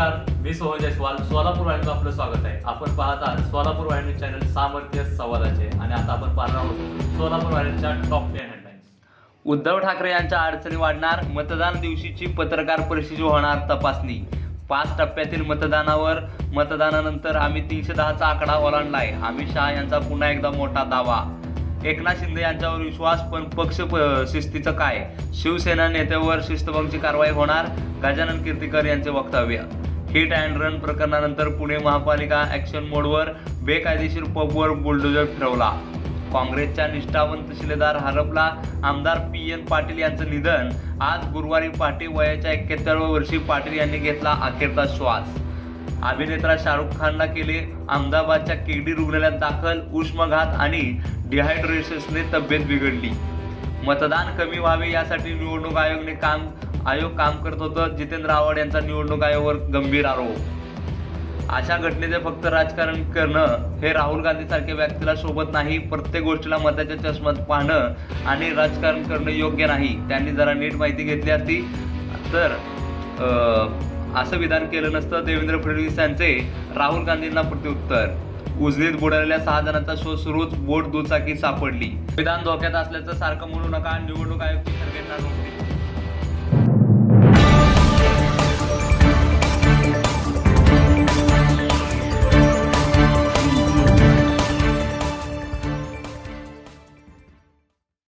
मी सोहन जयस्वाल सोलापूर वाहिनीचं आपलं स्वागत आहे. आपण पाहत आहात सोलापूर वाहिनी चॅनल सामर्थ्य संवादाचे आणि आता आपण पाहणार आहोत सोलापूर वाहिनीच्या top ten headlines Uddhav Thackeray यांच्या अडचणी वाढणार मतदान दिवशीची पत्रकार परिषदेची होणार तपासणी. पाच टप्प्यातील मतदानावर मतदानानंतर आम्ही तीनशे दहाचा आकडा ओलांडलाय. अमित शहा यांचा पुन्हा एकदा मोठा दावा. एकनाथ शिंदे यांच्यावर विश्वास पण पक्ष शिस्तीचं काय? शिवसेना नेत्यावर शिस्तभंगची कारवाई होणार? गजानन कीर्तीकर यांचे वक्तव्य. हिट अँड रन प्रकरणानंतर पुणे महापालिका ॲक्शन मोडवर बेकायदेशीर पबवर बुलडोजर फिरवला. काँग्रेसच्या निष्ठावंत शिलेदार हरपला. आमदार पी एन पाटील यांचं निधन. आज गुरुवारी पहाटे वयाच्या एक्क्याहत्तराव्या वर्षी पाटील यांनी घेतला अखेरचा श्वास. अभिनेता शाहरुख खानला केले अहमदाबादच्या केडी रुग्णालयात दाखल उष्माघात आणि डिहायड्रेशन्सने तब्येत बिघडली. मतदान कमी व्हावे यासाठी निवडणूक आयोगाने काम आयोग काम करत होतं. जितेंद्र आव्हाड यांचा निवडणूक आयोगावर गंभीर आरोप. अशा घटनेचे फक्त राजकारण करणं हे राहुल गांधी सारख्या व्यक्तीला सोबत नाही. प्रत्येक गोष्टीला मताच्या चष्मात पाहणं आणि राजकारण करणं योग्य नाही. त्यांनी जरा नीट माहिती घेतली असती. तर असं विधान केलं नसतं. देवेंद्र फडणवीस यांचे राहुल गांधींना प्रत्युत्तर. उजनीत बुडालेल्या सहा जणांचा शोध सुरूच. बोट दुचाकी सापडली. विधान धोक्यात असल्याचं सारखं म्हणू नका. निवडणूक आयोग